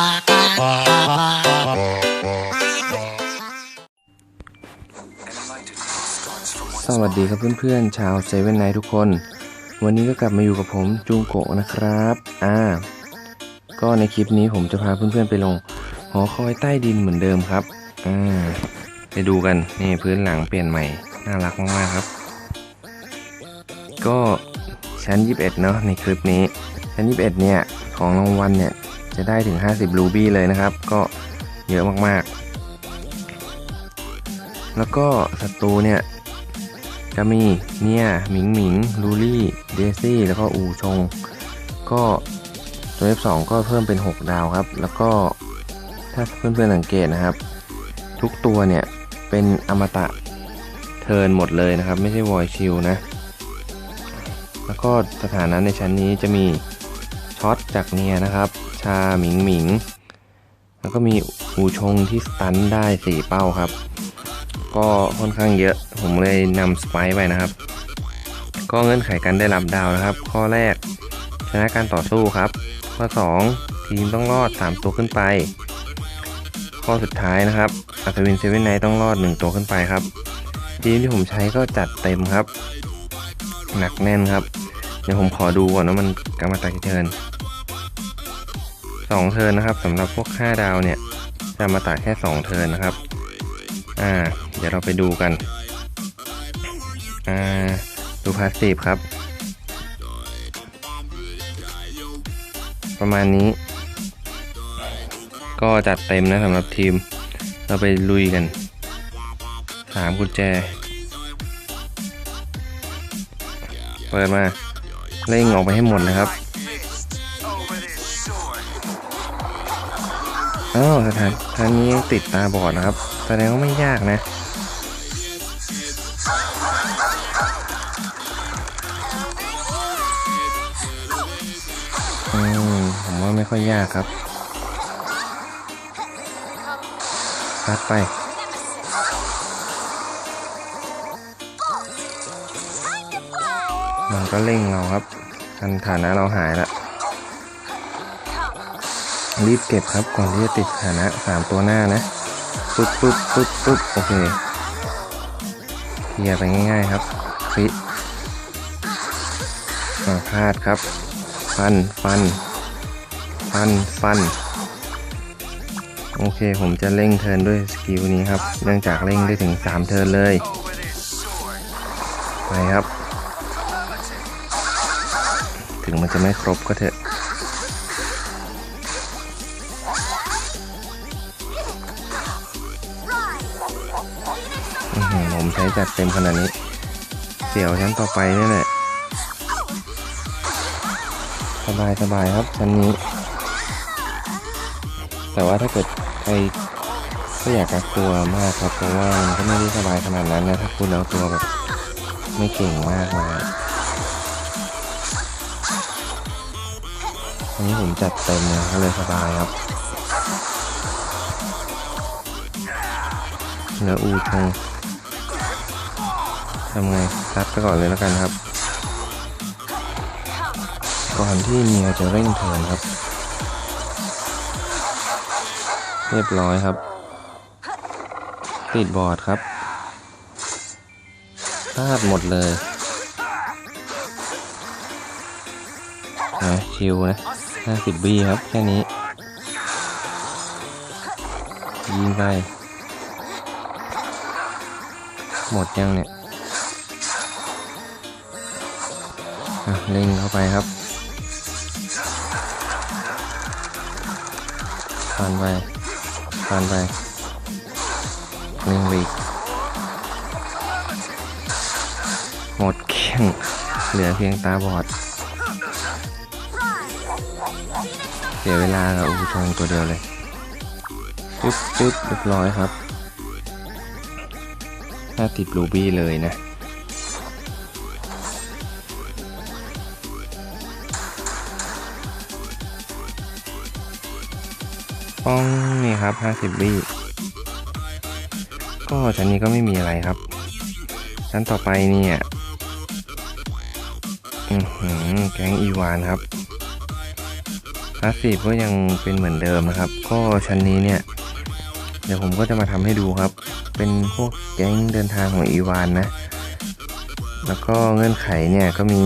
สวัสดีครับเพื่อนๆ ชาวเซเว่นไนทุกคน วันนี้ก็กลับมาอยู่กับผมจูงโกะนะครับ อ่า ก็ในคลิปนี้ผมจะพาเพื่อนๆไปลง หอคอยใต้ดินเหมือนเดิมครับ อ่า ไปดูกัน นี่พื้นหลังเปลี่ยนใหม่ น่ารักมากๆครับ ก็ชั้น 21 เนาะในคลิปนี้ชั้น 21 เนี่ย ของรางวัลเนี่ย จะได้ถึง 50 รูบี้เลยนะครับ ก็เยอะมากๆ แล้วก็ศัตรูเนี่ย จะมีเนี่ยหมิงหมิง ลูลี่ เดซี่ แล้วก็อูชง ก็ตัว F2 ก็เพิ่มเป็น 6 ดาวครับ แล้วก็ถ้าเพื่อนๆสังเกตนะครับ ทุกตัวเนี่ย เป็นอมตะเทินหมดเลยนะครับ ไม่ใช่วอยชิลนะ แล้วก็สถานะในชั้นนี้จะมีช็อตจากเนียนะครับ ชาหมิงหมิง แล้วก็มีอูชงที่สตันได้4เป้าครับ ก็ค่อนข้างเยอะ ผมเลยนำสไปซ์ไปนะครับ ก็เงื่อนไขการได้รับดาวนะครับ ข้อแรก ชนะการต่อสู้ครับ ข้อ 2 ทีมต้องรอด 3 ตัวขึ้นไป ข้อสุดท้ายนะครับอัศวินเซเว่นไนต้องรอด 1 ตัวขึ้นไปครับ ทีมที่ผมใช้ก็จัดเต็มครับ หนักแน่นครับ เดี๋ยวผมขอดูก่อนว่ามันกรรมตากี่เทิร์น สองเทิร์นนะครับสำหรับพวก 5 ดาวเนี่ย จะมาตัดแค่ 2 เทิร์นนะครับ อ่า เดี๋ยวเราไปดูกัน อ่า ดูพาสซีฟครับ ประมาณนี้ ก็จัดเต็มนะสำหรับทีม เราไปลุยกันสามกุญแจ เปิดมา เร่งออกไปให้หมดเลยครับ อ้าวสถานทางนี้ยังติดตาบอดนะครับ แสดงว่าไม่ยากนะ อืม ผมว่าไม่ค่อยยากครับพัดไป มันก็เร่งเราครับทันฐานะเราหายละ รีบเก็บครับก่อนที่จะติดฐานะสามตัวหน้านะปึ๊บปึ๊บปึ๊บปึ๊บโอเคเคลียร์ไปง่ายๆครับฟิพลาดครับ ฟันฟัน ฟันฟัน โอเคผมจะเร่งเทินด้วยสกิลนี้ครับ เนื่องจากเร่งได้ถึง 3 เทินเลย ไปครับ ถึงมันจะไม่ครบก็เถอะ ผมใช้จัดเต็มขนาดนี้ เสี่ยวชั้นต่อไปนี่แหละ สบายสบายครับชั้นนี้ แต่ว่าถ้าเกิดใครก็อยากกักตัวมากครับ เพราะว่ามันก็ไม่ได้สบายขนาดนั้นนะ ถ้าคุณเอาตัวแบบไม่เก่งมากมาอันนี้ผมจัดเต็มเลยก็เลยสบายครับเหลืออูชง ทำไงซัดไปก่อนเลยแล้วกันครับ ก่อนที่เมียจะเร่งเทินครับ เรียบร้อยครับ ติดบอร์ดครับพลาดหมดเลยนะชิวนะ 50บีครับ แค่นี้ ยิงไป หมดยังเนี่ย อะเล็งเข้าไปครับฟันไปฟันไปเล็งไปอีกหมดเกลี้ยงเหลือเพียงตาบอด เสียเวลากับอูชงตัวเดียวเลยปึ๊บปึ๊บเรียบร้อยครับ ถ้าติดรูบี้เลยนะ ป้องนี่ครับ 50บี้ก็ชั้นนี้ก็ไม่มีอะไรครับ ชั้นต่อไปเนี่ยแก๊งอีวานครับพาสซีก็ยังเป็นเหมือนเดิมนะครับ ก็ชั้นนี้เนี่ย เดี๋ยวผมก็จะมาทำให้ดูครับ เป็นพวกแก๊งเดินทางของอีวานนะ แล้วก็เงื่อนไขเนี่ยก็มี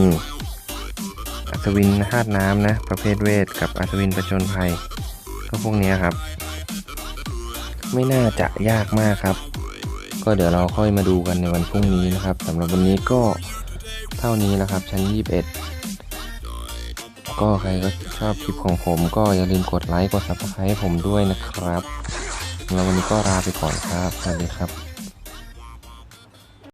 อัศวินธาตุน้ำนะ ประเภทเวท กับอัศวินประจนภัย ก็พวกนี้ครับ ไม่น่าจะยากมากครับ ก็เดี๋ยวเราค่อยมาดูกันในวันพรุ่งนี้นะครับสำหรับวันนี้ก็เท่านี้แล้วครับ ชั้น 21 ก็ใครก็ชอบคลิปของผม ก็อย่าลืมกดไลค์กดซับสไครต์ให้ผมด้วยนะครับสำหรับวันนี้ก็ลาไปก่อนครับสวัสดีครับ